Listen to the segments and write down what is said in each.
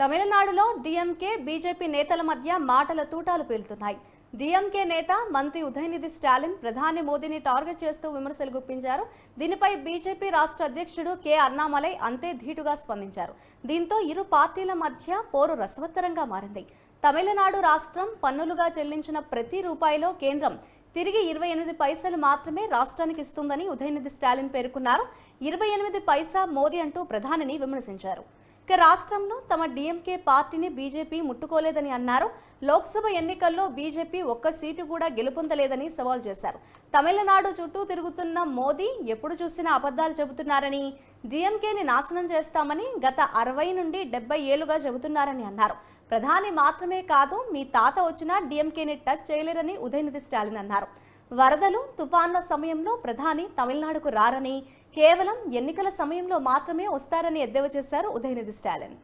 తమిళనాడులో DMK BJP నేతల మధ్య మాటల తూటాలు పేలుతున్నాయి. డిఎంకే నేత మంత్రి ఉదయనిధి స్టాలిన్ ప్రధాని మోదీని టార్గెట్ చేస్తూ విమర్శలు గుప్పించారు. దీనిపై బీజేపీ రాష్ట్ర అధ్యక్షుడు కె అన్నామలై అంతే ధీటుగా స్పందించారు. దీంతో ఇరు పార్టీల మధ్య పోరు రసవత్తరంగా మారింది. తమిళనాడు రాష్ట్రం పన్నులుగా చెల్లించిన ప్రతి రూపాయిలో కేంద్రం తిరిగి ఇరవై ఎనిమిది పైసలు మాత్రమే రాష్ట్రానికి ఇస్తుందని ఉదయనిధి స్టాలిన్ పేర్కొన్నారు. ఇరవై ఎనిమిది పైసా మోదీ అంటూ ప్రధానిని విమర్శించారు. ఇక రాష్ట్రంలో తమ డీఎంకే పార్టీని బీజేపీ ముట్టుకోలేదని అన్నారు. లోక్సభ ఎన్నికల్లో బీజేపీ ఒక్క సీటు కూడా గెలుపొందలేదని సవాల్ చేశారు. తమిళనాడు చుట్టూ తిరుగుతున్న మోదీ ఎప్పుడు చూసినా అబద్ధాలు చెబుతున్నారని డీఎంకేని నాశనం చేస్తామని గత అరవై నుండి డెబ్బై ఏళ్ళుగా చెబుతున్నారని అన్నారు. ప్రధాని మాత్రమే కాదు మీ తాత వచ్చినా డీఎంకేని టచ్ చేయలేరని ఉదయనిధి స్టాలిన్ అన్నారు. వరదలు తుఫాన్ల సమయంలో ప్రధాని తమిళనాడుకు రారని కేవలం ఎన్నికల సమయంలో మాత్రమే వస్తారని ఎద్దేవా చేశారు Udhayanidhi Stalin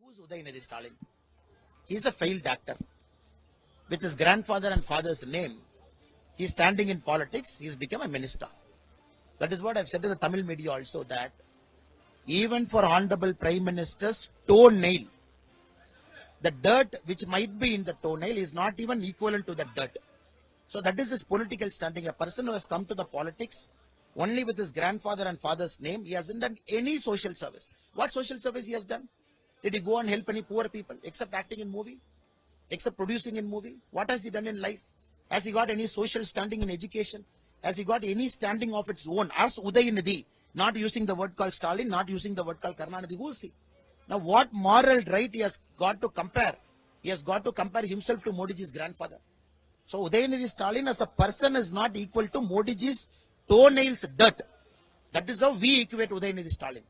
Who's Udayanidhi Stalin? He's a failed actor. With his grandfather and father's name, he's standing in politics, he's become a minister. That is what I've said to the Tamil media also that even for Honorable Prime Minister's toenail, the dirt which might be in the toenail is not even equivalent to the dirt. So that is his political standing. A person who has come to the politics only with his grandfather and father's name, he hasn't done any social service. What social service he has done? Did he go and help any poor people except acting in movie? Except producing in movie? What has he done in life? Has he got any social standing in education? Has he got any standing of its own? As Udayanidhi, not using the word called Stalin, not using the word called Karnanidhi. Who is he? Now what moral right he has got to compare? He has got to compare himself to Modiji's grandfather. So Udayanidhi Stalin as a person is not equal to Modiji's toenails dirt. That is how we equate Udayanidhi Stalin.